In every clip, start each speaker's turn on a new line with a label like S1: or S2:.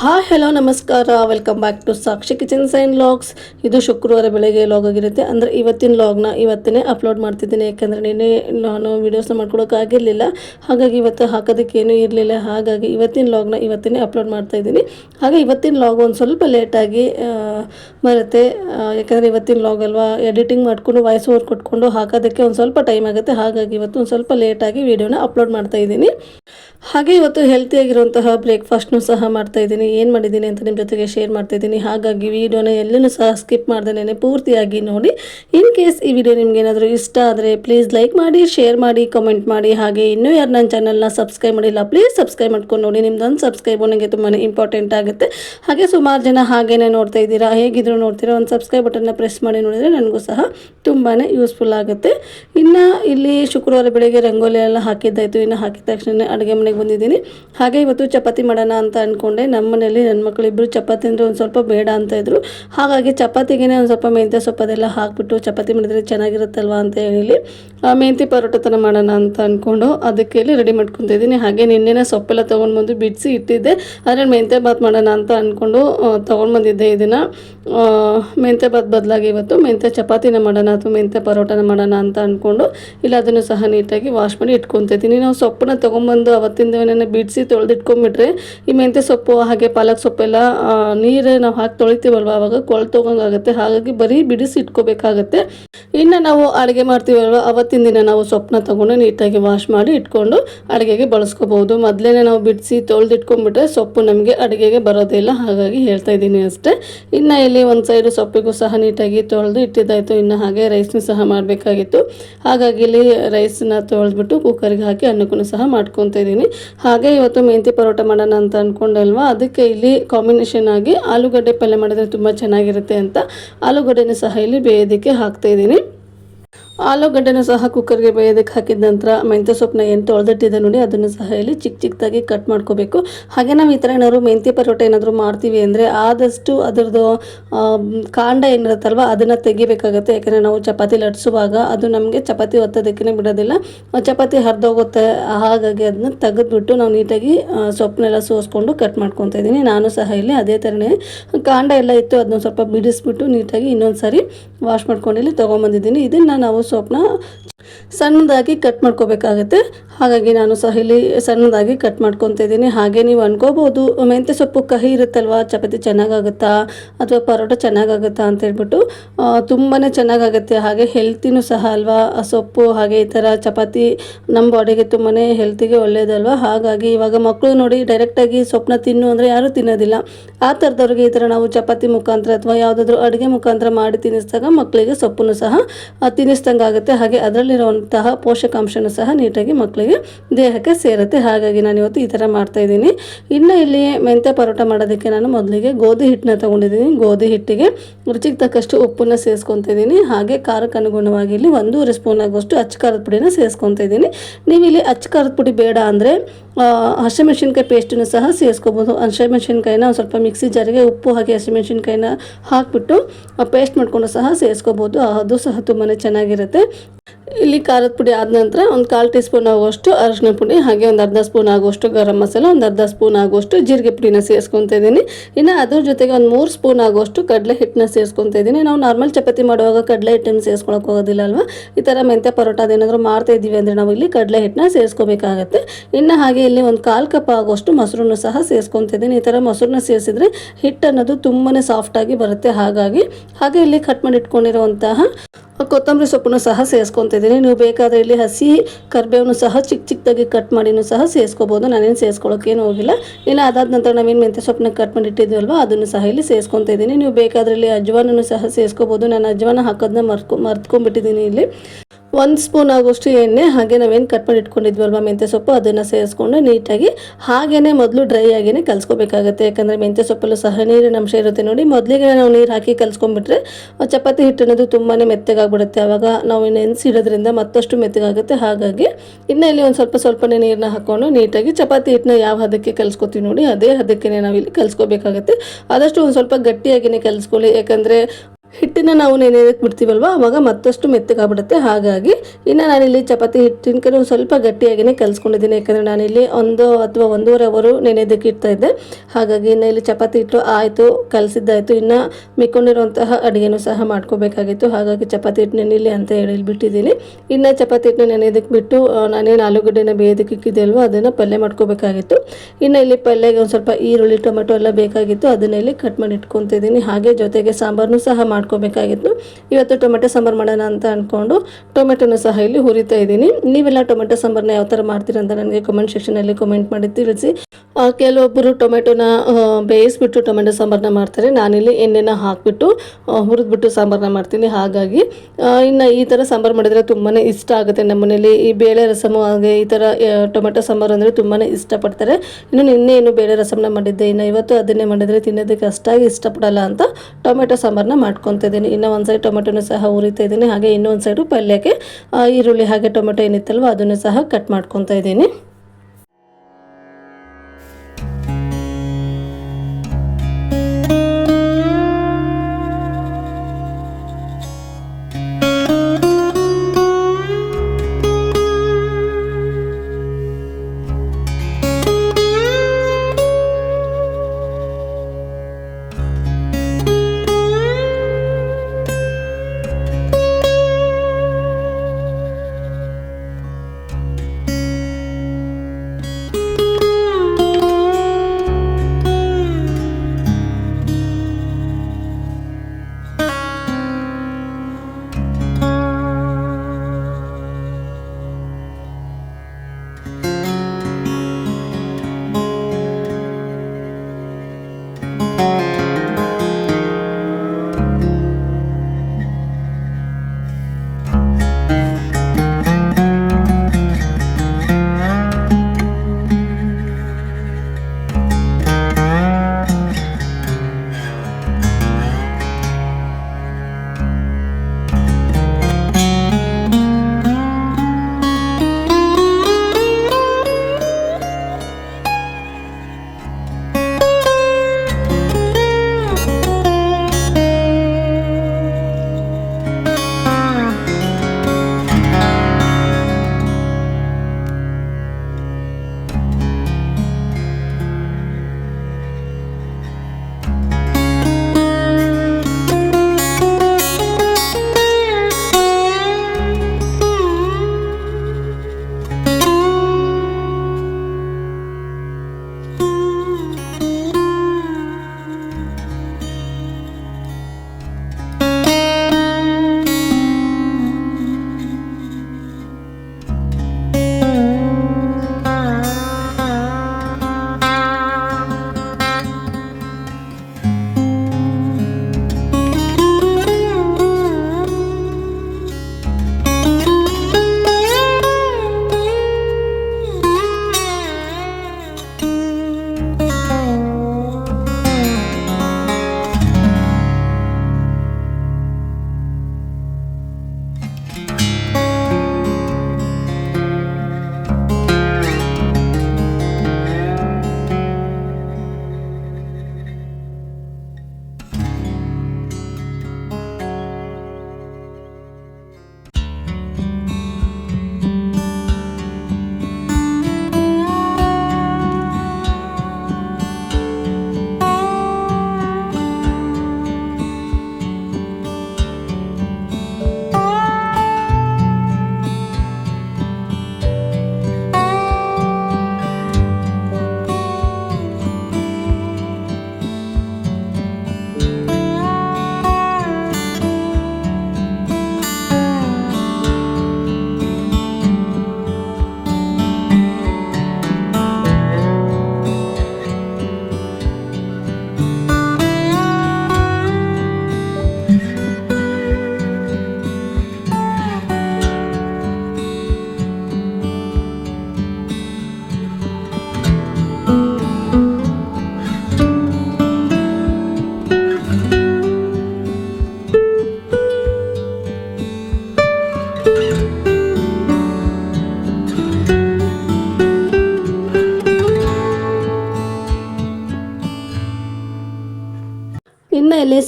S1: Hi hello ನಮಸ್ಕಾರ. Welcome back to Sakshi kitchen sign logs ಇದು ಶುಕ್ರವಾರ ಬೆಳಗ್ಗೆ ಲಾಗ್ ಆಗಿರುತ್ತೆ. ಅಂದರೆ ಇವತ್ತಿನ ಲಾಗ್ನ ಇವತ್ತೇ ಅಪ್ಲೋಡ್ ಮಾಡ್ತಿದ್ದೀನಿ. ಯಾಕಂದರೆ ನಿನ್ನೆ ನಾನು ವೀಡಿಯೋಸ್ನ ಮಾಡ್ಕೊಳೋಕ್ಕಾಗಿರಲಿಲ್ಲ ಹಾಗಾಗಿ ಇವತ್ತು ಹಾಕೋದಕ್ಕೇನೂ ಇರಲಿಲ್ಲ. ಹಾಗಾಗಿ ಇವತ್ತಿನ ಲಾಗ್ನ ಇವತ್ತೇ ಅಪ್ಲೋಡ್ ಮಾಡ್ತಾ ಇದ್ದೀನಿ. ಹಾಗೆ ಇವತ್ತಿನ ಲಾಗ್ ಒಂದು ಸ್ವಲ್ಪ ಲೇಟಾಗಿ ಬರುತ್ತೆ. ಯಾಕೆಂದರೆ ಇವತ್ತಿನ ಲಾಗ್ ಅಲ್ವಾ ಎಡಿಟಿಂಗ್ ಮಾಡಿಕೊಂಡು ವಾಯ್ಸ್ ಓವರ್ ಕೊಟ್ಕೊಂಡು ಹಾಕೋದಕ್ಕೆ ಒಂದು ಸ್ವಲ್ಪ ಟೈಮ್ ಆಗುತ್ತೆ. ಹಾಗಾಗಿ ಇವತ್ತು ಒಂದು ಸ್ವಲ್ಪ ಲೇಟಾಗಿ ವೀಡಿಯೋನ ಅಪ್ಲೋಡ್ ಮಾಡ್ತಾ ಇದ್ದೀನಿ. ಹಾಗೆ ಇವತ್ತು ಹೆಲ್ತಿಯಾಗಿರುವಂತಹ ಬ್ರೇಕ್ಫಾಸ್ಟ್ನು ಸಹ ಮಾಡ್ತಾ ಇದ್ದೀನಿ. ಏನು ಮಾಡಿದ್ದೀನಿ ಅಂತ ನಿಮ್ಮ ಜೊತೆಗೆ ಶೇರ್ ಮಾಡ್ತಾ ಇದ್ದೀನಿ ಹಾಗಾಗಿ ವಿಡಿಯೋನ ಎಲ್ಲನೂ ಸಹ ಸ್ಕಿಪ್ ಮಾಡ್ದೇನೆ ಪೂರ್ತಿಯಾಗಿ ನೋಡಿ. ಇನ್ ಕೇಸ್ ಈ ವಿಡಿಯೋ ನಿಮ್ಗೆ ಏನಾದರೂ ಇಷ್ಟ ಆದರೆ ಪ್ಲೀಸ್ ಲೈಕ್ ಮಾಡಿ ಶೇರ್ ಮಾಡಿ ಕಮೆಂಟ್ ಮಾಡಿ. ಹಾಗೆ ಇನ್ನೂ ಯಾರು ನನ್ನ ಚಾನಲ್ನ ಸಬ್ಸ್ಕ್ರೈಬ್ ಮಾಡಿಲ್ಲ ಪ್ಲೀಸ್ ಸಬ್ಸ್ಕ್ರೈಬ್ ಮಾಡ್ಕೊಂಡು ನೋಡಿ. ನಿಮ್ದೊಂದು ಸಬ್ಸ್ಕ್ರೈಬ್ ನನಗೆ ತುಂಬಾ ಇಂಪಾರ್ಟೆಂಟ್ ಆಗುತ್ತೆ. ಹಾಗೆ ಸುಮಾರು ಜನ ಹಾಗೇನೆ ನೋಡ್ತಾ ಇದ್ದೀರಾ, ಹೇಗಿದ್ರು ನೋಡ್ತೀರಾ, ಒಂದು ಸಬ್ಸ್ಕ್ರೈಬ್ ಬಟನ್ನ ಪ್ರೆಸ್ ಮಾಡಿ ನೋಡಿದರೆ ನನಗೂ ಸಹ ತುಂಬಾ ಯೂಸ್ಫುಲ್ ಆಗುತ್ತೆ. ಇನ್ನು ಇಲ್ಲಿ ಶುಕ್ರವಾರ ಬೆಳಗ್ಗೆ ರಂಗೋಲಿ ಎಲ್ಲ ಹಾಕಿದ್ದಾಯಿತು. ಇನ್ನು ಹಾಕಿದ ತಕ್ಷಣ ಅಡುಗೆ ಮನೆಗೆ ಬಂದಿದ್ದೀನಿ. ಹಾಗೆ ಇವತ್ತು ಚಪಾತಿ ಮಾಡೋಣ ಅಂತ ಅಂದ್ಕೊಂಡೆ ನಮ್ಮ ಮನೇಲಿ ನನ್ನ ಮಕ್ಕಳಿಬ್ಬರು ಚಪಾತಿ ಅಂದರೆ ಒಂದು ಸ್ವಲ್ಪ ಬೇಡ ಅಂತ ಇದ್ದರು ಹಾಗಾಗಿ ಚಪಾತಿಗೆ ಒಂದು ಸ್ವಲ್ಪ ಮೆಂತ್ಯ ಸೊಪ್ಪದೆಲ್ಲ ಹಾಕ್ಬಿಟ್ಟು ಚಪಾತಿ ಮಾಡಿದರೆ ಚೆನ್ನಾಗಿರುತ್ತಲ್ವ ಅಂತ ಹೇಳಿ ಆ, ಮೆಂತ್ಯ ಪರೋಟ ಥರ ಮಾಡೋಣ ಅಂತ ಅಂದ್ಕೊಂಡು ಅದಕ್ಕೆ ಇಲ್ಲಿ ರೆಡಿ ಮಾಡ್ಕೊತಿದ್ದೀನಿ ಹಾಗೆ ನಿನ್ನೆನೇ ಸೊಪ್ಪೆಲ್ಲ ತೊಗೊಂಡು ಬಂದು ಬಿಡಿಸಿ ಇಟ್ಟಿದ್ದೆ. ಆದರೆ ಮೆಂತ್ಯ ಬಾತ್ ಮಾಡೋಣ ಅಂತ ಅಂದ್ಕೊಂಡು ತೊಗೊಂಡ್ಬಂದಿದ್ದೆ ಇದನ್ನು. ಮೆಂತ್ಯ ಬಾತ್ ಬದಲಾಗಿ ಇವತ್ತು ಮೆಂತ್ಯ ಚಪಾತಿನ ಮಾಡೋಣ ಅಥವಾ ಮೆಂತ್ಯ ಪರೋಟನ ಮಾಡೋಣ ಅಂತ ಅಂದ್ಕೊಂಡು ಇಲ್ಲ ಅದನ್ನು ಸಹ ನೀಟಾಗಿ ವಾಶ್ ಮಾಡಿ ಇಟ್ಕೊತಿದ್ದೀನಿ ನಾವು ಸೊಪ್ಪನ್ನ ತೊಗೊಂಬಂದು ಅವತ್ತಿಂದ ಬಿಡಿಸಿ ತೊಳೆದಿಟ್ಕೊಂಡ್ಬಿಟ್ರೆ ಈ ಮೆಂತ್ಯ ಸೊಪ್ಪು ಹಾಗೆ ಪಾಲಕ್ ಸೊಪ್ಪೆಲ್ಲ ನೀರೆ ನಾವು ಹಾಕಿ ತೊಳಿತೀವಲ್ವ? ಅವಾಗ ಕೊಳ್ತೋಗಂಗಾಗುತ್ತೆ ಹಾಗಾಗಿ ಬರೀ ಬಿಡಿಸಿ ಇಟ್ಕೋಬೇಕಾಗತ್ತೆ. ಇನ್ನು ನಾವು ಅಡುಗೆ ಮಾಡ್ತೀವಲ್ವ? ಅವತ್ತಿನ ದಿನ ನಾವು ಸೊಪ್ಪನ್ನ ತೊಗೊಂಡು ನೀಟಾಗಿ ವಾಶ್ ಮಾಡಿ ಇಟ್ಕೊಂಡು ಅಡುಗೆಗೆ ಬಳಸ್ಕೋಬಹುದು. ಮೊದಲೇ ನಾವು ಬಿಡಿಸಿ ತೊಳೆದಿಟ್ಕೊಂಡ್ಬಿಟ್ರೆ ಸೊಪ್ಪು ನಮಗೆ ಅಡುಗೆಗೆ ಬರೋದಿಲ್ಲ ಹಾಗಾಗಿ ಹೇಳ್ತಾ ಇದ್ದೀನಿ ಅಷ್ಟೇ. ಇನ್ನು ಇಲ್ಲಿ ಒಂದು ಸೈಡು ಸೊಪ್ಪಿಗೂ ಸಹ ನೀಟಾಗಿ ತೊಳೆದು ಇಟ್ಟಿದ್ದಾಯಿತು. ಇನ್ನು ಹಾಗೆ ರೈಸ್ನೂ ಸಹ ಮಾಡಬೇಕಾಗಿತ್ತು. ಹಾಗಾಗಿ ಇಲ್ಲಿ ರೈಸ್ನ ತೊಳೆದ್ಬಿಟ್ಟು ಕುಕ್ಕರ್ಗೆ ಹಾಕಿ ಅನ್ನಕ್ಕೂ ಸಹ ಮಾಡ್ಕೊತಾ ಇದ್ದೀನಿ. ಹಾಗೆ ಇವತ್ತು ಮೆಂತಿ ಪರೋಟ ಮಾಡೋಣ ಅಂತ ಅಂದ್ಕೊಂಡಲ್ವಾ ಅದಕ್ಕೆ ಇಲ್ಲಿ ಕಾಂಬಿನೇಷನ್ ಆಗಿ ಆಲೂಗಡ್ಡೆ ಪಲ್ಯ ಮಾಡಿದ್ರೆ ತುಂಬ ಚೆನ್ನಾಗಿರುತ್ತೆ ಅಂತ ಆಲೂಗಡ್ಡೆನ ಸಹ ಇಲ್ಲಿ ಬೇಯೋದಕ್ಕೆ ಹಾಕ್ತಾ ಇದ್ದೀನಿ. ಆಲೂಗಡ್ಡೆನೂ ಸಹ ಕುಕ್ಕರ್ಗೆ ಬೇಯೋದಕ್ಕೆ ಹಾಕಿದ ನಂತರ ಮೆಂತ್ಯ ಸೊಪ್ಪನ್ನ ಏನು ತೊಳೆದಿಟ್ಟಿದೆ ನೋಡಿ ಅದನ್ನು ಸಹ ಇಲ್ಲಿ ಚಿಕ್ಕ ಚಿಕ್ಕದಾಗಿ ಕಟ್ ಮಾಡ್ಕೋಬೇಕು. ಹಾಗೆ ನಾವು ಈ ಥರ ಏನಾದ್ರು ಮೆಂತ್ಯ ಪರೋಟ ಏನಾದರೂ ಮಾಡ್ತೀವಿ ಅಂದರೆ ಆದಷ್ಟು ಅದರದ್ದು ಕಾಂಡ ಏನಿರುತ್ತಲ್ವ ಅದನ್ನು ತೆಗಿಬೇಕಾಗುತ್ತೆ. ಯಾಕೆಂದರೆ ನಾವು ಚಪಾತಿ ಲಟ್ಸುವಾಗ ಅದು ನಮಗೆ ಚಪಾತಿ ಒತ್ತೋದಕ್ಕೆ ಬಿಡೋದಿಲ್ಲ. ಚಪಾತಿ ಹರಿದೋಗುತ್ತೆ. ಹಾಗಾಗಿ ಅದನ್ನ ತೆಗೆದುಬಿಟ್ಟು ನಾವು ನೀಟಾಗಿ ಸೊಪ್ಪನ್ನೆಲ್ಲ ಸೋಸ್ಕೊಂಡು ಕಟ್ ಮಾಡ್ಕೊತಾ ಇದ್ದೀನಿ. ನಾನು ಸಹ ಇಲ್ಲಿ ಅದೇ ಥರನೇ ಕಾಂಡ ಎಲ್ಲ ಇತ್ತು, ಅದನ್ನ ಸ್ವಲ್ಪ ಬಿಡಿಸ್ಬಿಟ್ಟು ನೀಟಾಗಿ ಇನ್ನೊಂದು ಸಾರಿ ವಾಶ್ ಮಾಡ್ಕೊಂಡು ಇಲ್ಲಿ ತೊಗೊಂಬಂದಿದ್ದೀನಿ. ಇದನ್ನು ನಾವು ಸೊಪ್ಪನ್ನ ಸಣ್ಣದಾಗಿ ಕಟ್ ಮಾಡ್ಕೋಬೇಕಾಗತ್ತೆ. ಹಾಗಾಗಿ ನಾನು ಸಹ ಇಲ್ಲಿ ಸಣ್ಣದಾಗಿ ಕಟ್ ಮಾಡ್ಕೊತ ಇದ್ದೀನಿ. ಹಾಗೆ ನೀವು ಅನ್ಕೋಬೋದು, ಮೆಂತ್ಯ ಸೊಪ್ಪು ಕಹಿ ಇರುತ್ತಲ್ವಾ? ಚಪಾತಿ ಚೆನ್ನಾಗಾಗುತ್ತಾ? ಅಥವಾ ಪರೋಟ ಚೆನ್ನಾಗಾಗುತ್ತಾ ಅಂತ ಹೇಳ್ಬಿಟ್ಟು ತುಂಬಾ ಚೆನ್ನಾಗಾಗುತ್ತೆ. ಹಾಗೆ ಹೆಲ್ತಿನೂ ಸಹ ಅಲ್ವಾ? ಆ ಸೊಪ್ಪು, ಹಾಗೆ ಈ ಥರ ಚಪಾತಿ ನಮ್ಮ ಬಾಡಿಗೆ ತುಂಬಾ ಹೆಲ್ತಿಗೆ ಒಳ್ಳೆಯದಲ್ವ ಹಾಗಾಗಿ ಇವಾಗ ಮಕ್ಕಳು ನೋಡಿ ಡೈರೆಕ್ಟಾಗಿ ಸೊಪ್ಪನ್ನ ತಿನ್ನು ಅಂದರೆ ಯಾರೂ ತಿನ್ನೋದಿಲ್ಲ. ಆ ಥರದವ್ರಿಗೆ ಈ ಥರ ನಾವು ಚಪಾತಿ ಮುಖಾಂತರ ಅಥವಾ ಯಾವುದಾದ್ರೂ ಅಡುಗೆ ಮುಖಾಂತರ ಮಾಡಿ ತಿನ್ನಿಸಿದಾಗ ಮಕ್ಕಳಿಗೆ ಸೊಪ್ಪನ್ನು ಸಹ ತಿನ್ನಿಸ್ದಂಗೆ ಆಗುತ್ತೆ. ಹಾಗೆ ಅದರಲ್ಲಿರುವಂತಹ ಪೋಷಕಾಂಶನೂ ಸಹ ನೀಟಾಗಿ ಮಕ್ಕಳಿಗೆ ದೇಹಕ್ಕೆ ಸೇರುತ್ತೆ. ಹಾಗಾಗಿ ನಾನು ಇವತ್ತು ಈ ಥರ ಮಾಡ್ತಾ ಇದ್ದೀನಿ. ಇನ್ನು ಇಲ್ಲಿ ಮೆಂತ್ಯ ಪರೋಟ ಮಾಡೋದಕ್ಕೆ ನಾನು ಮೊದಲಿಗೆ ಗೋಧಿ ಹಿಟ್ಟನ್ನ ತೊಗೊಂಡಿದ್ದೀನಿ. ಗೋಧಿ ಹಿಟ್ಟಿಗೆ ರುಚಿಗೆ ತಕ್ಕಷ್ಟು ಉಪ್ಪನ್ನು ಸೇರಿಸ್ಕೊತಿದ್ದೀನಿ ಹಾಗೆ ಖಾರಕ್ಕೆ ಅನುಗುಣವಾಗಿ ಇಲ್ಲಿ ಒಂದೂವರೆ ಸ್ಪೂನ್ ಆಗುವಷ್ಟು ಅಚ್ಚ ಖಾರದ ಪುಡಿನ ಸೇರಿಸ್ಕೊತಾ ಇದ್ದೀನಿ. ನೀವು ಇಲ್ಲಿ ಅಚ್ಚ ಖಾರದ ಪುಡಿ ಬೇಡ ಅಂದರೆ ಹಸಿಮೆಣಸಿನ್ಕಾಯಿ ಪೇಸ್ಟನ್ನು ಸಹ ಸೇರಿಸ್ಕೋಬೋದು ಹಸಿಮೆಣಸಿನ್ಕಾಯಿನ ಒಂದು ಸ್ವಲ್ಪ ಮಿಕ್ಸಿ ಜಾರಿಗೆ ಉಪ್ಪು ಹಾಕಿ ಹಸಿಮೆಣಸಿನ್ಕಾಯಿನ ಹಾಕಿಬಿಟ್ಟು ಪೇಸ್ಟ್ ಮಾಡಿಕೊಂಡು ಸಹ ಸೇರಿಸ್ಕೋಬೋದು ಅದು ಸಹ ತುಂಬಾ ಚೆನ್ನಾಗಿರುತ್ತೆ. ಇಲ್ಲಿ ಖಾರದ ಪುಡಿ ಆದ ನಂತರ ಒಂದು ಕಾಲು ಟೀ ಸ್ಪೂನ್ ಆಗುವಷ್ಟು ಅರಶಿನ ಪುಡಿ, ಹಾಗೆ ಒಂದು ಅರ್ಧ ಸ್ಪೂನ್ ಆಗುವಷ್ಟು ಗರಂ ಮಸಾಲ, ಒಂದು ಅರ್ಧ ಸ್ಪೂನ್ ಆಗುವಷ್ಟು ಜೀರಿಗೆ ಪುಡಿನ ಸೇರಿಸ್ಕೊತಾ ಇದ್ದೀನಿ. ಇನ್ನು ಅದ್ರ ಜೊತೆಗೆ ಒಂದು ಮೂರು ಸ್ಪೂನ್ ಆಗುವಷ್ಟು ಕಡಲೆ ಹಿಟ್ಟನ್ನ ಸೇರಿಸ್ಕೊತಾ ಇದ್ದೀನಿ. ನಾವು ನಾರ್ಮಲ್ ಚಪಾತಿ ಮಾಡುವಾಗ ಕಡಲೆ ಹಿಟ್ಟನ್ನು ಸೇರಿಸ್ಕೊಳಕ್ಕೆ ಹೋಗೋದಿಲ್ಲ ಅಲ್ವಾ? ಈ ಥರ ಮೆಂತ್ಯ ಪರೋಟ ಅದೇನಾದರೂ ಮಾಡ್ತಾ ಇದ್ದೀವಿ ಅಂದರೆ ನಾವು ಇಲ್ಲಿ ಕಡಲೆ ಹಿಟ್ಟನ್ನ ಸೇರಿಸ್ಕೋಬೇಕಾಗತ್ತೆ. ಇನ್ನು ಹಾಗೆ ಇಲ್ಲಿ ಒಂದು ಕಾಲು ಕಪ್ ಆಗುವಷ್ಟು ಮೊಸರನ್ನು ಸಹ ಸೇರಿಸ್ಕೊತಾ ಇದ್ದೀನಿ. ಈ ಥರ ಮೊಸರನ್ನ ಸೇರಿಸಿದ್ರೆ ಹಿಟ್ಟು ಅನ್ನೋದು ತುಂಬಾ ಸಾಫ್ಟಾಗಿ ಬರುತ್ತೆ ಹಾಗಾಗಿ. ಹಾಗೆ ಇಲ್ಲಿ ಕಟ್ ಮಾಡಿ ಇಟ್ಕೊಂಡಿರುವಂತಹ ಕೊತ್ತಂಬರಿ ಸೊಪ್ಪನ್ನು ಸಹ ಸೇರಿಸ್ಕೊತಿದ್ದೀನಿ ನೀವು ಬೇಕಾದರೆ ಇಲ್ಲಿ ಹಸಿ ಕರಿಬೇವನ್ನು ಸಹ ಚಿಕ್ಕ ಚಿಕ್ಕದಾಗಿ ಕಟ್ ಮಾಡಿನೂ ಸಹ ಸೇರಿಸ್ಕೋಬೋದು. ನಾನೇನು ಸೇರಿಸ್ಕೊಳ್ಳೋಕ್ಕೇನು ಹೋಗಿಲ್ಲ. ಇನ್ನು ಅದಾದ ನಂತರ ನಾವೇನು ಮೆಂತ್ಯ ಸೊಪ್ಪನ್ನ ಕಟ್ ಮಾಡಿ ಇಟ್ಟಿದ್ವಲ್ವ, ಅದನ್ನು ಸಹ ಇಲ್ಲಿ ಸೇರಿಸ್ಕೊತಾ ಇದ್ದೀನಿ. ನೀವು ಬೇಕಾದರೆ ಇಲ್ಲಿ ಅಜ್ವಾನನ್ನು ಸಹ ಸೇರಿಸ್ಕೋಬೋದು. ನಾನು ಅಜ್ವಾನ ಹಾಕೋದನ್ನ ಮರ್ಕೊ ಮರ್ತ್ಕೊಂಡ್ಬಿಟ್ಟಿದ್ದೀನಿ ಇಲ್ಲಿ. ಒಂದು ಸ್ಪೂನ್ ಆಗೋಷ್ಟು ಎಣ್ಣೆ, ಹಾಗೆ ನಾವೇನು ಕಟ್ ಮಾಡಿ ಇಟ್ಕೊಂಡಿದ್ವಲ್ವ ಮೆಂತ್ಯ ಸೊಪ್ಪು, ಅದನ್ನು ಸೇರಿಸ್ಕೊಂಡು ನೀಟಾಗಿ ಹಾಗೇ ಮೊದಲು ಡ್ರೈ ಆಗಿನೇ ಕಲಿಸ್ಕೋಬೇಕಾಗತ್ತೆ. ಯಾಕಂದರೆ ಮೆಂತ್ಯ ಸೊಪ್ಪಲ್ಲೂ ಸಹ ನೀರಿನ ಅಂಶ ಇರುತ್ತೆ ನೋಡಿ. ಮೊದಲಿಗೆ ನಾವು ನೀರು ಹಾಕಿ ಕಲ್ಸ್ಕೊಂಡ್ಬಿಟ್ರೆ ಚಪಾತಿ ಹಿಟ್ಟು ಅನ್ನೋದು ತುಂಬಾ ಮೆತ್ತಗಾಗ್ಬಿಡುತ್ತೆ. ಆವಾಗ ನಾವು ನೆನೆಸಿಡೋದ್ರಿಂದ ಮತ್ತಷ್ಟು ಮೆತ್ತಗಾಗುತ್ತೆ. ಹಾಗಾಗಿ ಇನ್ನು ಇಲ್ಲಿ ಒಂದು ಸ್ವಲ್ಪ ಸ್ವಲ್ಪನೇ ನೀರನ್ನ ಹಾಕ್ಕೊಂಡು ನೀಟಾಗಿ ಚಪಾತಿ ಹಿಟ್ಟನ್ನ ಯಾವ ಹದಕ್ಕೆ ಕಲಿಸ್ಕೊತೀವಿ ನೋಡಿ, ಅದೇ ಹದಕ್ಕೆ ನಾವು ಇಲ್ಲಿ ಕಲಿಸ್ಕೋಬೇಕಾಗತ್ತೆ. ಆದಷ್ಟು ಒಂದು ಸ್ವಲ್ಪ ಗಟ್ಟಿಯಾಗಿನೇ ಕಲಿಸ್ಕೊಳ್ಳಿ. ಯಾಕಂದರೆ ಹಿಟ್ಟನ್ನು ನಾವು ನೆನೆಯೋದಕ್ಕೆ ಬಿಡ್ತೀವಲ್ವ? ಅವಾಗ ಮತ್ತಷ್ಟು ಮೆತ್ತಗಾಗ್ಬಿಡುತ್ತೆ. ಹಾಗಾಗಿ ಇನ್ನು ನಾನಿಲ್ಲಿ ಚಪಾತಿ ಹಿಟ್ಟಿನ ಕಡೆ ಒಂದು ಸ್ವಲ್ಪ ಗಟ್ಟಿಯಾಗಿಯೇ ಕಲಿಸ್ಕೊಂಡಿದ್ದೀನಿ. ಯಾಕಂದರೆ ನಾನಿಲ್ಲಿ ಒಂದು ಅಥವಾ ಒಂದೂವರೆ ಅವರು ನೆನೆಯೋದಕ್ಕೆ ಇಡ್ತಾ ಇದ್ದೆ. ಹಾಗಾಗಿ ಇನ್ನು ಇಲ್ಲಿ ಚಪಾತಿ ಹಿಟ್ಟು ಆಯಿತು, ಕಲಸಿದ್ದಾಯಿತು. ಇನ್ನು ಮಿಕ್ಕೊಂಡಿರುವಂತಹ ಅಡುಗೆನೂ ಸಹ ಮಾಡ್ಕೋಬೇಕಾಗಿತ್ತು. ಹಾಗಾಗಿ ಚಪಾತಿ ಹಿಟ್ಟು ನೆನೆಯಲಿ ಅಂತ ಹೇಳಿ ಬಿಟ್ಟಿದ್ದೀನಿ. ಇನ್ನು ಚಪಾತಿ ಹಿಟ್ಟನ್ನ ನೆನೆಯೋದಕ್ಕೆ ಬಿಟ್ಟು ನಾನೇನು ಆಲೂಗಡ್ಡೆನ ಬೇಯೋದಕ್ಕೆ ಇಕ್ಕಿದ್ದೆ ಅಲ್ವೋ ಅದನ್ನು ಪಲ್ಯ ಮಾಡ್ಕೋಬೇಕಾಗಿತ್ತು. ಇನ್ನು ಇಲ್ಲಿ ಪಲ್ಯಗೆ ಒಂದು ಸ್ವಲ್ಪ ಈರುಳ್ಳಿ, ಟೊಮೆಟೊ ಎಲ್ಲ ಬೇಕಾಗಿತ್ತು. ಅದನ್ನ ಇಲ್ಲಿ ಕಟ್ ಮಾಡಿ ಇಟ್ಕೊತಿದ್ದೀನಿ. ಹಾಗೆ ಜೊತೆಗೆ ಸಾಂಬಾರನ್ನು ಸಹ ಮಾಡ್ಕೋಬೇಕಾಗಿತ್ತು. ಇವತ್ತು ಟೊಮೆಟೊ ಸಾಂಬಾರು ಮಾಡೋಣ ಅಂತ ಅಂದ್ಕೊಂಡು ಟೊಮೆಟೊನ ಸಹ ಇಲ್ಲಿ ಹುರಿತಾ ಇದ್ದೀನಿ. ನೀವೆಲ್ಲ ಟೊಮೆಟೊ ಸಾಂಬಾರನ್ನ ಯಾವ ಥರ ಮಾಡ್ತೀರಾ ಅಂತ ನನಗೆ ಕಮೆಂಟ್ ಸೆಕ್ಷನಲ್ಲಿ ಕಮೆಂಟ್ ಮಾಡಿ ತಿಳಿಸಿ. ಕೆಲವೊಬ್ಬರು ಟೊಮೆಟೊನ ಬೇಯಿಸ್ಬಿಟ್ಟು ಟೊಮೆಟೊ ಸಾಂಬಾರನ್ನ ಮಾಡ್ತಾರೆ. ನಾನಿಲ್ಲಿ ಎಣ್ಣೆನ ಹಾಕಿಬಿಟ್ಟು ಹುರಿದ್ಬಿಟ್ಟು ಸಾಂಬಾರನ್ನ ಮಾಡ್ತೀನಿ. ಹಾಗಾಗಿ ಇನ್ನು ಈ ಥರ ಸಾಂಬಾರು ಮಾಡಿದರೆ ತುಂಬಾ ಇಷ್ಟ ಆಗುತ್ತೆ. ನಮ್ಮನೇಲಿ ಈ ಬೇಳೆ ರಸಮು ಹಾಗೆ ಈ ಥರ ಟೊಮೆಟೊ ಸಾಂಬಾರು ಅಂದರೆ ತುಂಬಾ ಇಷ್ಟಪಡ್ತಾರೆ. ಇನ್ನು ನಿನ್ನೆ ಏನು ಬೇಳೆ ರಸಮನ್ನ ಮಾಡಿದ್ದೆ, ಇನ್ನು ಇವತ್ತು ಅದನ್ನೇ ಮಾಡಿದರೆ ತಿನ್ನೋದಕ್ಕೆ ಅಷ್ಟಾಗಿ ಇಷ್ಟಪಡಲ್ಲ ಅಂತ ಟೊಮೆಟೊ ಸಾಂಬಾರನ್ನ ಮಾಡ್ಕೊತಾ ಇದ್ದೀನಿ. ಇನ್ನು ಒಂದು ಸೈಡ್ ಟೊಮೆಟೊನ ಸಹ ಹುರಿತಾ ಇದ್ದೀನಿ. ಹಾಗೆ ಇನ್ನೊಂದು ಸೈಡು ಪಲ್ಯಕ್ಕೆ ಈರುಳ್ಳಿ ಹಾಗೆ ಟೊಮೆಟೊ ಏನಿತ್ತಲ್ವ ಅದನ್ನು ಸಹ ಕಟ್ ಮಾಡ್ಕೊತಾ ಇದ್ದೀನಿ.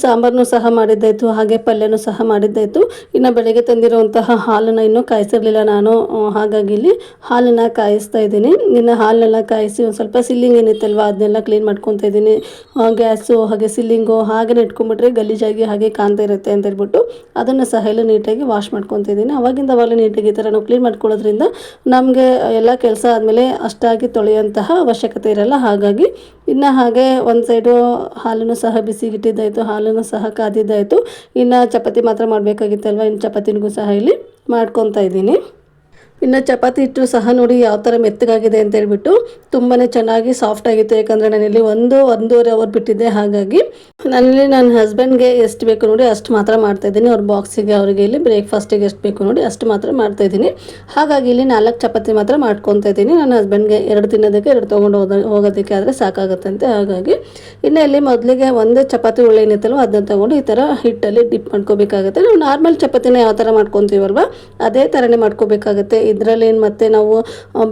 S1: ಸಾಂಬಾರನ್ನು ಸಹ ಮಾಡಿದ್ದಾಯಿತು, ಹಾಗೆ ಪಲ್ಯನೂ ಸಹ ಮಾಡಿದ್ದಾಯಿತು. ಇನ್ನು ಬೆಳಗ್ಗೆ ತಂದಿರುವಂತಹ ಹಾಲನ್ನು ಇನ್ನೂ ಕಾಯಿಸಿರಲಿಲ್ಲ ನಾನು. ಹಾಗಾಗಿ ಇಲ್ಲಿ ಹಾಲನ್ನು ಕಾಯಿಸ್ತಾ ಇದ್ದೀನಿ. ಇನ್ನು ಹಾಲನ್ನೆಲ್ಲ ಕಾಯಿಸಿ ಒಂದು ಸ್ವಲ್ಪ ಸಿಲ್ಲಿಂಗ್ ಏನಿತ್ತಲ್ವ, ಅದನ್ನೆಲ್ಲ ಕ್ಲೀನ್ ಮಾಡ್ಕೊತಾ ಇದ್ದೀನಿ. ಗ್ಯಾಸು, ಹಾಗೆ ಸಿಲ್ಲಿಂಗು ಹಾಗೆ ಇಟ್ಕೊಂಡ್ಬಿಟ್ರೆ ಗಲೀಜಾಗಿ ಹಾಗೆ ಕಾಣ್ತಾ ಇರುತ್ತೆ ಅಂತ ಹೇಳ್ಬಿಟ್ಟು ಅದನ್ನು ಸಹ ಎಲ್ಲ ನೀಟಾಗಿ ವಾಶ್ ಮಾಡ್ಕೊತಿದ್ದೀನಿ ಅವಾಗಿಂದ ಅವಾಗ ನೀಟಾಗಿ ಈ ಥರ ನಾವು ಕ್ಲೀನ್ ಮಾಡ್ಕೊಳ್ಳೋದ್ರಿಂದ ನಮಗೆ ಎಲ್ಲ ಕೆಲಸ ಆದಮೇಲೆ ಅಷ್ಟಾಗಿ ತೊಳೆಯುವಂತಹ ಅವಶ್ಯಕತೆ ಇರಲ್ಲ. ಹಾಗಾಗಿ ಇನ್ನು ಹಾಗೆ ಒಂದು ಸೈಡು ಹಾಲನ್ನು ಸಹ ಬಿಸಿಗಿಟ್ಟಿದ್ದಾಯಿತು, ಹಾಲನ್ನು ಸಹ ಕಾದಿದ್ದಾಯಿತು. ಇನ್ನು ಚಪಾತಿ ಮಾತ್ರ ಮಾಡಬೇಕಾಗಿತ್ತಲ್ವ? ಇನ್ನು ಚಪಾತಿನಿಗೂ ಸಹ ಇಲ್ಲಿ ಮಾಡ್ಕೊತಾ ಇದ್ದೀನಿ. ಇನ್ನು ಚಪಾತಿ ಹಿಟ್ಟು ಸಹ ನೋಡಿ ಯಾವ ಥರ ಮೆತ್ತಗಾಗಿದೆ ಅಂತ ಹೇಳ್ಬಿಟ್ಟು ತುಂಬಾ ಚೆನ್ನಾಗಿ ಸಾಫ್ಟ್ ಆಗಿತ್ತು. ಯಾಕಂದರೆ ನಾನಿಲ್ಲಿ ಒಂದು, ಒಂದೂವರೆ ಅವರ್ ಬಿಟ್ಟಿದ್ದೆ. ಹಾಗಾಗಿ ನಾನಿಲ್ಲಿ ನನ್ನ ಹಸ್ಬೆಂಡ್ಗೆ ಎಷ್ಟು ಬೇಕು ನೋಡಿ ಅಷ್ಟು ಮಾತ್ರ ಮಾಡ್ತಾಯಿದ್ದೀನಿ ಅವ್ರ ಬಾಕ್ಸಿಗೆ ಅವರಿಗೆ ಇಲ್ಲಿ ಬ್ರೇಕ್ಫಾಸ್ಟಿಗೆ ಎಷ್ಟು ಬೇಕು ನೋಡಿ ಅಷ್ಟು ಮಾತ್ರ ಮಾಡ್ತಾಯಿದ್ದೀನಿ ಹಾಗಾಗಿ ಇಲ್ಲಿ ನಾಲ್ಕು ಚಪಾತಿ ಮಾತ್ರ ಮಾಡ್ಕೊತಾ ಇದ್ದೀನಿ. ನನ್ನ ಹಸ್ಬೆಂಡ್ಗೆ ಎರಡು ತಿನ್ನೋದಕ್ಕೆ ಎರಡು ತೊಗೊಂಡು ಹೋದ, ಹೋಗೋದಕ್ಕೆ ಆದರೆ ಸಾಕಾಗುತ್ತಂತೆ. ಹಾಗಾಗಿ ಇನ್ನು ಇಲ್ಲಿ ಮೊದಲಿಗೆ ಒಂದು ಚಪಾತಿ ಉಳ್ಳೆ ಏನಿತ್ತಲ್ವ, ಅದನ್ನ ತೊಗೊಂಡು ಈ ಥರ ಹಿಟ್ಟಲ್ಲಿ ಡಿಪ್ ಮಾಡ್ಕೋಬೇಕಾಗುತ್ತೆ. ನಾವು ನಾರ್ಮಲ್ ಚಪಾತಿನ ಯಾವ ಥರ ಮಾಡ್ಕೊತೀವಲ್ವ, ಅದೇ ಥರನೇ ಮಾಡ್ಕೋಬೇಕಾಗತ್ತೆ. ಇದರಲ್ಲಿ ಏನು ಮತ್ತೆ ನಾವು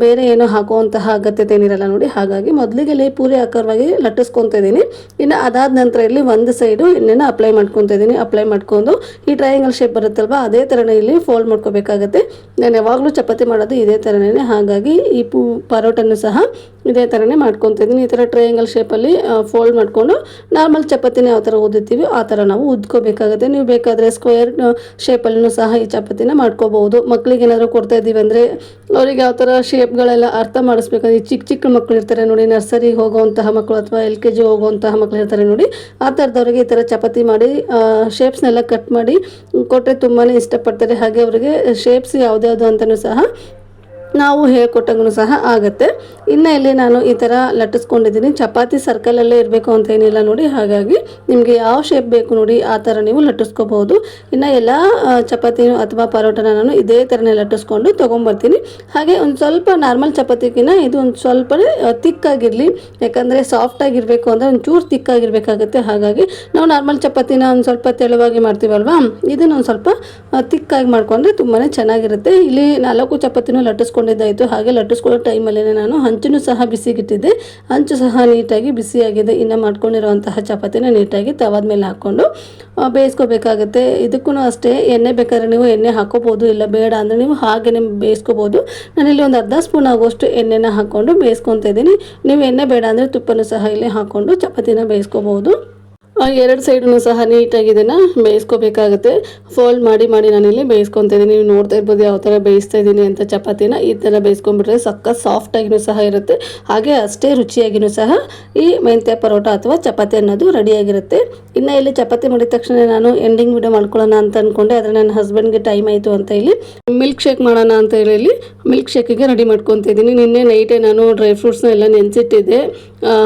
S1: ಬೇರೆ ಏನು ಹಾಕುವಂತಹ ಅಗತ್ಯತೆ ಏನಿರಲ್ಲ ನೋಡಿ, ಹಾಗಾಗಿ ಮೊದಲಿಗೆ ಇಲ್ಲಿ ಪೂರಿ ಆಕಾರವಾಗಿ ಲಟ್ಟಿಸ್ಕೊತಾ ಇದ್ದೀನಿ. ಇನ್ನು ಅದಾದ ನಂತರ ಇಲ್ಲಿ ಒಂದು ಸೈಡು ಎಣ್ಣೆನ ಅಪ್ಲೈ ಮಾಡ್ಕೊತಾ ಇದ್ದೀನಿ. ಅಪ್ಲೈ ಮಾಡ್ಕೊಂಡು ಈ ಟ್ರಯಾಂಗಲ್ ಶೇಪ್ ಬರುತ್ತಲ್ವ, ಅದೇ ಥರನೇ ಇಲ್ಲಿ ಫೋಲ್ಡ್ ಮಾಡ್ಕೋಬೇಕಾಗತ್ತೆ. ನಾನು ಯಾವಾಗಲೂ ಚಪಾತಿ ಮಾಡೋದು ಇದೇ ಥರನೇ ಹಾಗಾಗಿ ಈ ಪೂ ಪರೋಟನ್ನು ಸಹ ಇದೇ ಥರನೇ ಮಾಡ್ಕೊತಿದ್ದೀನಿ ಈ ಥರ ಟ್ರಯಾಂಗಲ್ ಶೇಪಲ್ಲಿ ಫೋಲ್ಡ್ ಮಾಡಿಕೊಂಡು ನಾರ್ಮಲ್ ಚಪಾತಿನ ಯಾವ ಥರ ಓದುತ್ತೀವಿ, ಆ ಥರ ನಾವು ಉದ್ಕೋಬೇಕಾಗುತ್ತೆ. ನೀವು ಬೇಕಾದರೆ ಸ್ಕ್ವೇರ್ ಶೇಪಲ್ಲೂ ಸಹ ಈ ಚಪಾತಿನ ಮಾಡ್ಕೋಬಹುದು. ಮಕ್ಳಿಗೆ ಏನಾದರೂ ಕೊಡ್ತಾ ಇದ್ದೀವಿ ಅಂದರೆ ಅವ್ರಿಗೆ ಯಾವ ಥರ ಶೇಪ್ಗಳೆಲ್ಲ ಅರ್ಥ ಮಾಡಿಸ್ಬೇಕಂದ್ರೆ ಚಿಕ್ಕ ಚಿಕ್ಕ ಮಕ್ಕಳು ಇರ್ತಾರೆ ನೋಡಿ ನರ್ಸರಿಗೆ ಹೋಗುವಂತಹ ಮಕ್ಕಳು ಅಥವಾ ಎಲ್ ಕೆ ಜಿ ಹೋಗುವಂತಹ ಮಕ್ಕಳು ಇರ್ತಾರೆ ನೋಡಿ, ಆ ಥರದವ್ರಿಗೆ ಈ ಥರ ಚಪಾತಿ ಮಾಡಿ ಶೇಪ್ಸ್ನೆಲ್ಲ ಕಟ್ ಮಾಡಿ ಕೊಟ್ಟರೆ ತುಂಬಾ ಇಷ್ಟಪಡ್ತಾರೆ. ಹಾಗೆ ಅವರಿಗೆ ಶೇಪ್ಸ್ ಯಾವ್ದ್ಯಾವುದು ಅಂತಲೂ ಸಹ ನಾವು ಹೇಳ್ಕೊಟ್ಟಂಗೂ ಸಹ ಆಗುತ್ತೆ. ಇನ್ನು ಇಲ್ಲಿ ನಾನು ಈ ಥರ ಲಟ್ಟಿಸ್ಕೊಂಡಿದ್ದೀನಿ. ಚಪಾತಿ ಸರ್ಕಲಲ್ಲೇ ಇರಬೇಕು ಅಂತ ಏನಿಲ್ಲ ನೋಡಿ, ಹಾಗಾಗಿ ನಿಮಗೆ ಯಾವ ಶೇಪ್ ಬೇಕು ನೋಡಿ, ಆ ಥರ ನೀವು ಲಟ್ಟಿಸ್ಕೋಬಹುದು. ಇನ್ನು ಎಲ್ಲ ಚಪಾತಿ ಚಪಾತಿನೂ ಅಥವಾ ಪರೋಟನ ನಾನು ಇದೇ ಥರನೇ ಲಟ್ಟಿಸ್ಕೊಂಡು ತೊಗೊಂಬರ್ತೀನಿ. ಹಾಗೆ ಒಂದು ಸ್ವಲ್ಪ ನಾರ್ಮಲ್ ಚಪಾತಿಗಿನ ಇದು ಒಂದು ಸ್ವಲ್ಪ ತಿಕ್ಕಾಗಿರಲಿ. ಯಾಕಂದರೆ ಸಾಫ್ಟಾಗಿರಬೇಕು ಅಂದರೆ ಒಂಚೂರು ತಿಕ್ಕಾಗಿರಬೇಕಾಗುತ್ತೆ. ಹಾಗಾಗಿ ನಾವು ನಾರ್ಮಲ್ ಚಪಾತಿನ ಒಂದು ಸ್ವಲ್ಪ ತೆಳುವಾಗಿ ಮಾಡ್ತೀವಲ್ವಾ? ಇದನ್ನು ಒಂದು ಸ್ವಲ್ಪ ತಿಕ್ಕಾಗಿ ಮಾಡ್ಕೊಂಡ್ರೆ ತುಂಬಾ ಚೆನ್ನಾಗಿರುತ್ತೆ. ಇಲ್ಲಿ ನಾಲ್ಕು ಚಪಾತಿನೂ ಲಟ್ಟಿಸ್ಕೊಂಡಿದ್ದಾಯಿತು ಹಾಗೆ ಲಟ್ಟಿಸ್ಕೊಳ್ಳೋ ಟೈಮಲ್ಲೇ ನಾನು ಹಂಚನ್ನು ಸಹ ಬಿಸಿಗಿಟ್ಟಿದ್ದೆ. ಹಂಚು ಸಹ ನೀಟಾಗಿ ಬಿಸಿಯಾಗಿದೆ. ಇನ್ನು ಮಾಡ್ಕೊಂಡಿರುವಂತಹ ಚಪಾತಿನ ನೀಟಾಗಿ ತವಾದ ಮೇಲೆ ಹಾಕ್ಕೊಂಡು ಬೇಯಿಸ್ಕೋಬೇಕಾಗುತ್ತೆ. ಇದಕ್ಕೂ ಅಷ್ಟೇ, ಎಣ್ಣೆ ಬೇಕಾದ್ರೆ ನೀವು ಎಣ್ಣೆ ಹಾಕೋಬೋದು, ಇಲ್ಲ ಬೇಡ ಅಂದರೆ ನೀವು ಹಾಗೆಯೇ ಬೇಯಿಸ್ಕೋಬೋದು. ನಾನಿಲ್ಲಿ ಒಂದು ಅರ್ಧ ಸ್ಪೂನ್ ಆಗುವಷ್ಟು ಎಣ್ಣೆನ ಹಾಕ್ಕೊಂಡು ಬೇಯಿಸ್ಕೊತಾ ಇದ್ದೀನಿ. ನೀವು ಎಣ್ಣೆ ಬೇಡ ಅಂದರೆ ತುಪ್ಪನೂ ಸಹ ಇಲ್ಲಿ ಹಾಕ್ಕೊಂಡು ಚಪಾತಿನ ಬೇಯಿಸ್ಕೋಬೋದು. ಎರಡು ಸೈಡನ್ನು ಸಹ ನೀಟಾಗಿ ಇದನ್ನು ಬೇಯಿಸ್ಕೋಬೇಕಾಗುತ್ತೆ. ಫೋಲ್ಡ್ ಮಾಡಿ ಮಾಡಿ ನಾನಿಲ್ಲಿ ಬೇಯಿಸ್ಕೊತಿದ್ದೀನಿ ನೀವು ನೋಡ್ತಾ ಇರ್ಬೋದು ಯಾವ ಥರ ಬೇಯಿಸ್ತಾ ಇದ್ದೀನಿ ಅಂತ ಚಪಾತಿನ ಈ ಥರ ಬೇಯಿಸ್ಕೊಂಡ್ಬಿಟ್ರೆ ಸಕ್ಕ ಸಾಫ್ಟಾಗಿಯೂ ಸಹ ಇರುತ್ತೆ. ಹಾಗೆ ಅಷ್ಟೇ ರುಚಿಯಾಗಿಯೂ ಸಹ ಈ ಮೆಂತ್ಯ ಪರೋಟ ಅಥವಾ ಚಪಾತಿ ಅನ್ನೋದು ರೆಡಿಯಾಗಿರುತ್ತೆ. ಇನ್ನು ಇಲ್ಲಿ ಚಪಾತಿ ಮಾಡಿದ ತಕ್ಷಣ ನಾನು ಎಂಡಿಂಗ್ ವಿಡಿಯೋ ಮಾಡ್ಕೊಳ್ಳೋಣ ಅಂತ ಅಂದ್ಕೊಂಡೆ ಆದರೆ ನನ್ನ ಹಸ್ಬೆಂಡ್ಗೆ ಟೈಮ್ ಆಯಿತು ಅಂತ ಇಲ್ಲಿ ಮಿಲ್ಕ್ ಶೇಕ್ ಮಾಡೋಣ ಅಂತ ಹೇಳಿ ಮಿಲ್ಕ್ ಶೇಕಿಗೆ ರೆಡಿ ಮಾಡ್ಕೊತಿದ್ದೀನಿ ನಿನ್ನೆ ನೈಟೇ ನಾನು ಡ್ರೈ ಫ್ರೂಟ್ಸ್ನ ಎಲ್ಲ ನೆನೆಸಿಟ್ಟಿದ್ದೆ.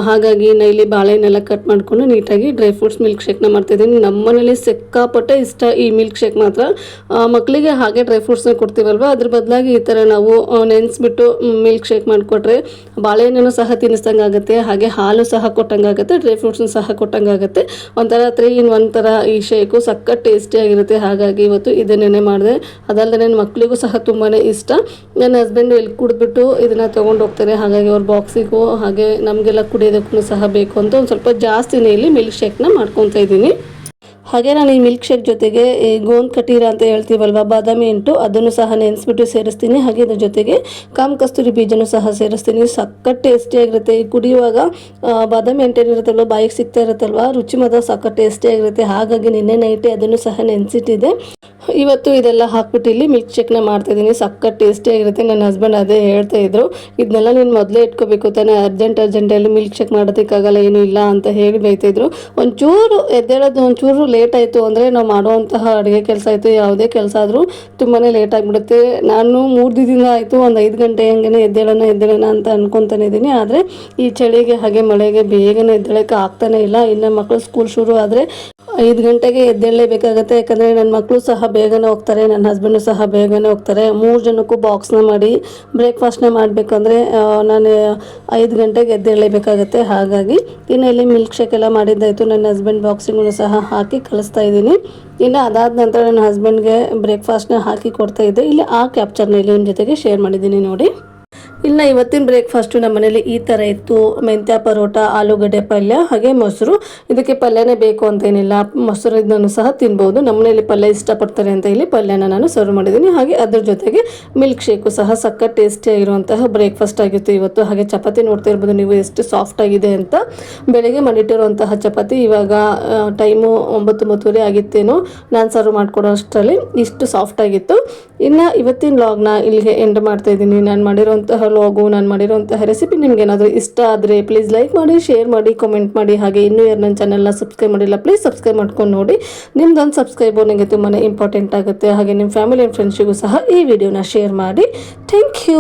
S1: ಹಾಗಾಗಿ ಇಲ್ಲಿ ಬಾಳೆಹಣ್ಣೆಲ್ಲ ಕಟ್ ಮಾಡಿಕೊಂಡು ನೀಟಾಗಿ ಡ್ರೈ ಮಿಲ್ಕ್ ಶೇಕ್ನ ಮಾಡ್ತಾ ಇದ್ದೀನಿ. ಮನೇಲಿ ಸಿಕ್ಕಾಪಟ್ಟೆ ಇಷ್ಟ ಈ ಮಿಲ್ಕ್ ಶೇಕ್ ಮಾತ್ರ. ಮಕ್ಕಳಿಗೆ ಹಾಗೆ ಡ್ರೈ ಫ್ರೂಟ್ಸ್ನ ಕೊಡ್ತೀವಲ್ವ? ಅದ್ರ ಬದಲಾಗಿ ಈ ಥರ ನಾವು ನೆನೆಸ್ಬಿಟ್ಟು ಮಿಲ್ಕ್ ಶೇಕ್ ಮಾಡಿಕೊಟ್ರೆ ಬಾಳೆಹಣ್ಣು ಸಹ ತಿನ್ನಿಸ್ದಂಗೆ ಆಗುತ್ತೆ ಹಾಗೆ ಹಾಲು ಸಹ ಕೊಟ್ಟಂಗೆ ಆಗುತ್ತೆ ಡ್ರೈ ಫ್ರೂಟ್ಸ್ನ ಸಹ ಕೊಟ್ಟಂಗೆ ಆಗುತ್ತೆ ಒಂಥರ ತ್ರೀ ಇನ್ ಒನ್ ಥರ ಈ ಶೇಕು ಸಖತ್ ಟೇಸ್ಟಿಯಾಗಿರುತ್ತೆ ಹಾಗಾಗಿ ಇವತ್ತು ಇದನ್ನೇ ಮಾಡಿದೆ. ಅದಲ್ಲದೆ ನನ್ನ ಮಕ್ಕಳಿಗೂ ಸಹ ತುಂಬಾ ಇಷ್ಟ. ನನ್ನ ಹಸ್ಬೆಂಡು ಇಲ್ಲಿ ಕುಡಿದ್ಬಿಟ್ಟು ಇದನ್ನು ತೊಗೊಂಡು ಹೋಗ್ತಾರೆ. ಹಾಗಾಗಿ ಅವ್ರ ಬಾಕ್ಸಿಗೂ ಹಾಗೆ ನಮಗೆಲ್ಲ ಕುಡಿಯೋದಕ್ಕೂ ಸಹ ಬೇಕು ಅಂತ ಒಂದು ಸ್ವಲ್ಪ ಜಾಸ್ತಿನೇ ಇಲ್ಲಿ ಮಿಲ್ಕ್ ಶೇಕ್ನ ಮಾಡ್ಕೊತಾ ಇದ್ದೀನಿ. ಹಾಗೆ ನಾನು ಈ ಮಿಲ್ಕ್ ಶೇಕ್ ಜೊತೆಗೆ ಈ ಗೋಂದ್ ಕಟೀರ ಅಂತ ಹೇಳ್ತೀವಲ್ವ, ಬಾದಾಮಿ ಎಂಟು, ಅದನ್ನು ಸಹ ನೆನೆಸ್ಬಿಟ್ಟು ಸೇರಿಸ್ತೀನಿ. ಹಾಗೆ ಇದ್ರ ಜೊತೆಗೆ ಕಾಮ್ ಕಸ್ತೂರಿ ಬೀಜನೂ ಸಹ ಸೇರಿಸ್ತೀನಿ. ಸಖತ್ ಟೇಸ್ಟಿಯಾಗಿರುತ್ತೆ ಈ ಕುಡಿಯುವಾಗ ಬಾದಾಮಿ ಅಂಟೇನಿರುತ್ತಲ್ವ ಬಾಯಿಗೆ ಸಿಗ್ತಾ ಇರುತ್ತಲ್ವ, ರುಚಿ ಮಾತ್ರ ಟೇಸ್ಟಿ ಟೇಸ್ಟಿಯಾಗಿರುತ್ತೆ ಹಾಗಾಗಿ ನಿನ್ನೆ ನೈಟೇ ಅದನ್ನು ಸಹ ನೆನೆಸಿಟ್ಟಿದೆ ಇವತ್ತು ಇದೆಲ್ಲ ಹಾಕ್ಬಿಟ್ಟು ಇಲ್ಲಿ ಮಿಲ್ಕ್ ಶೇಕ್ನ ಮಾಡ್ತಾಯಿದ್ದೀನಿ ಟೇಸ್ಟಿ ಟೇಸ್ಟಿಯಾಗಿರುತ್ತೆ ನನ್ನ ಹಸ್ಬೆಂಡ್ ಅದೇ ಹೇಳ್ತಾ ಇದ್ರು. ಇದನ್ನೆಲ್ಲ ನೀನು ಮೊದಲೇ ಇಟ್ಕೋಬೇಕು ತಾನೇ. ಅರ್ಜೆಂಟ್ ಅರ್ಜೆಂಟಲ್ಲಿ ಮಿಲ್ಕ್ ಶೇಕ್ ಮಾಡೋದಕ್ಕಾಗಲ್ಲ, ಏನೂ ಇಲ್ಲ ಅಂತ ಹೇಳಿ ಬೈತಾಯಿದ್ರು ಒಂಚೂರು ಎದ್ದೇಳೋದು, ಒಂಚೂರು ಲೇಟ್ ಆಯಿತು ಅಂದರೆ ನಾವು ಮಾಡುವಂತಹ ಅಡುಗೆ ಕೆಲಸ ಆಯಿತು, ಯಾವುದೇ ಕೆಲಸ ಆದರೂ ತುಂಬಾ ಲೇಟ್ ಆಗಿಬಿಡುತ್ತೆ. ನಾನು ಮೂರು ದಿನದಿಂದ ಆಯಿತು, ಒಂದು ಐದು ಗಂಟೆ ಹಂಗೆ ಎದ್ದೇಳೋಣ ಎದ್ದೇಳೋಣ ಅಂತ ಅನ್ಕೊತಾನೆ ಇದ್ದೀನಿ ಆದರೆ ಈ ಚಳಿಗೆ ಹಾಗೆ ಮಳೆಗೆ ಬೇಗನೆ ಎದ್ದೇಳಕ್ಕೆ ಆಗ್ತಾನೆ ಇಲ್ಲ. ಇನ್ನು ಮಕ್ಕಳು ಸ್ಕೂಲ್ ಶುರು ಆದರೆ ಐದು ಗಂಟೆಗೆ ಎದ್ದೇಳಲೇಬೇಕಾಗತ್ತೆ. ಯಾಕಂದರೆ ನನ್ನ ಮಕ್ಕಳು ಸಹ ಬೇಗನೆ ಹೋಗ್ತಾರೆ ನನ್ನ ಹಸ್ಬೆಂಡು ಸಹ ಬೇಗನೆ ಹೋಗ್ತಾರೆ. ಮೂರು ಜನಕ್ಕೂ ಬಾಕ್ಸ್ನ ಮಾಡಿ ಬ್ರೇಕ್ಫಾಸ್ಟ್ನ ಮಾಡಬೇಕಂದ್ರೆ ನಾನು ಐದು ಗಂಟೆಗೆ ಎದ್ದೇಳಲೇಬೇಕಾಗತ್ತೆ. ಹಾಗಾಗಿ ಇನ್ನು ಇಲ್ಲಿ ಮಿಲ್ಕ್ ಶೇಕ್ ಎಲ್ಲ ಮಾಡಿದ್ದಾಯಿತು. ನನ್ನ ಹಸ್ಬೆಂಡ್ ಬಾಕ್ಸಿಗೂ ಸಹ ಹಾಕಿ ಕಳಿಸ್ತಾ ಇದ್ದೀನಿ. ಇನ್ನು ಅದಾದ ನಂತರ ನನ್ನ ಹಸ್ಬೆಂಡ್ಗೆ ಬ್ರೇಕ್ಫಾಸ್ಟ್ನ ಹಾಕಿ ಕೊಡ್ತಾ ಇದ್ದೆ. ಇಲ್ಲಿ ಆ ಕ್ಯಾಪ್ಚರ್ನ ಇಲ್ಲಿ ನಿಮ್ಮ ಜೊತೆಗೆ ಶೇರ್ ಮಾಡಿದ್ದೀನಿ ನೋಡಿ. ಇನ್ನು ಇವತ್ತಿನ ಬ್ರೇಕ್ಫಾಸ್ಟು ನಮ್ಮ ಮನೇಲಿ ಈ ಥರ ಇತ್ತು. ಮೆಂತ್ಯ ಪರೋಟ, ಆಲೂಗಡ್ಡೆ ಪಲ್ಯ, ಹಾಗೆ ಮೊಸರು. ಇದಕ್ಕೆ ಪಲ್ಯನೇ ಬೇಕು ಅಂತೇನಿಲ್ಲ. ಮೊಸರು ಇದನ್ನು ಸಹ ತಿನ್ಬೋದು. ನಮ್ಮ ಮನೇಲಿ ಪಲ್ಯ ಇಷ್ಟಪಡ್ತಾರೆ ಅಂತ ಹೇಳಿ ಪಲ್ಯನ ನಾನು ಸರ್ವ್ ಮಾಡಿದ್ದೀನಿ. ಹಾಗೆ ಅದ್ರ ಜೊತೆಗೆ ಮಿಲ್ಕ್ ಶೇಕು ಸಹ ಸಖತ್ ಟೇಸ್ಟಿಯಾಗಿರುವಂತಹ ಬ್ರೇಕ್ಫಾಸ್ಟ್ ಆಗಿತ್ತು ಇವತ್ತು. ಹಾಗೆ ಚಪಾತಿ ನೋಡ್ತಾ ಇರ್ಬೋದು ನೀವು ಎಷ್ಟು ಸಾಫ್ಟ್ ಆಗಿದೆ ಅಂತ. ಬೆಳಗ್ಗೆ ಮಾಡಿಟ್ಟಿರುವಂತಹ ಚಪಾತಿ ಇವಾಗ ಟೈಮು ಒಂಬತ್ತು ಒಂಬತ್ತುವರೆ ಆಗಿತ್ತೇನೋ, ನಾನು ಸರ್ವ್ ಮಾಡಿಕೊಡೋ ಅಷ್ಟರಲ್ಲಿ ಇಷ್ಟು ಸಾಫ್ಟ್ ಆಗಿತ್ತು. ಇನ್ನು ಇವತ್ತಿನ ಲಾಗ್ನ ಇಲ್ಲಿಗೆ ಎಂಡ್ ಮಾಡ್ತಾ ಇದ್ದೀನಿ. ನಾನು ಮಾಡಿರೋಂತಹ ಲಾಗು ನಾನು ಮಾಡಿರುವಂತಹ ರೆಸಿಪಿ ನಿಮ್ಗೆ ಏನಾದರೂ ಇಷ್ಟ ಆದರೆ ಪ್ಲೀಸ್ ಲೈಕ್ ಮಾಡಿ ಶೇರ್ ಮಾಡಿ ಕಮೆಂಟ್ ಮಾಡಿ, ಹಾಗೆ ಇನ್ನೂ ಯಾರು ನನ್ನ ಚಾನಲ್ನ ಸಬ್ಸ್ಕ್ರೈಬ್ ಮಾಡಿಲ್ಲ ಪ್ಲೀಸ್ ಸಬ್ಸ್ಕ್ರೈಬ್ ಮಾಡ್ಕೊಂಡು ನೋಡಿ. ನಿಮ್ದೊಂದು ಸಬ್ಸ್ಕ್ರೈಬು ನನಗೆ ತುಂಬಾ ಇಂಪಾರ್ಟೆಂಟ್ ಆಗುತ್ತೆ. ಹಾಗೆ ನಿಮ್ಮ ಫ್ಯಾಮಿಲಿ ಆ್ಯಂಡ್ ಫ್ರೆಂಡ್ಸಿಗೂ ಸಹ ಈ ವಿಡಿಯೋನ ಶೇರ್ ಮಾಡಿ. Thank you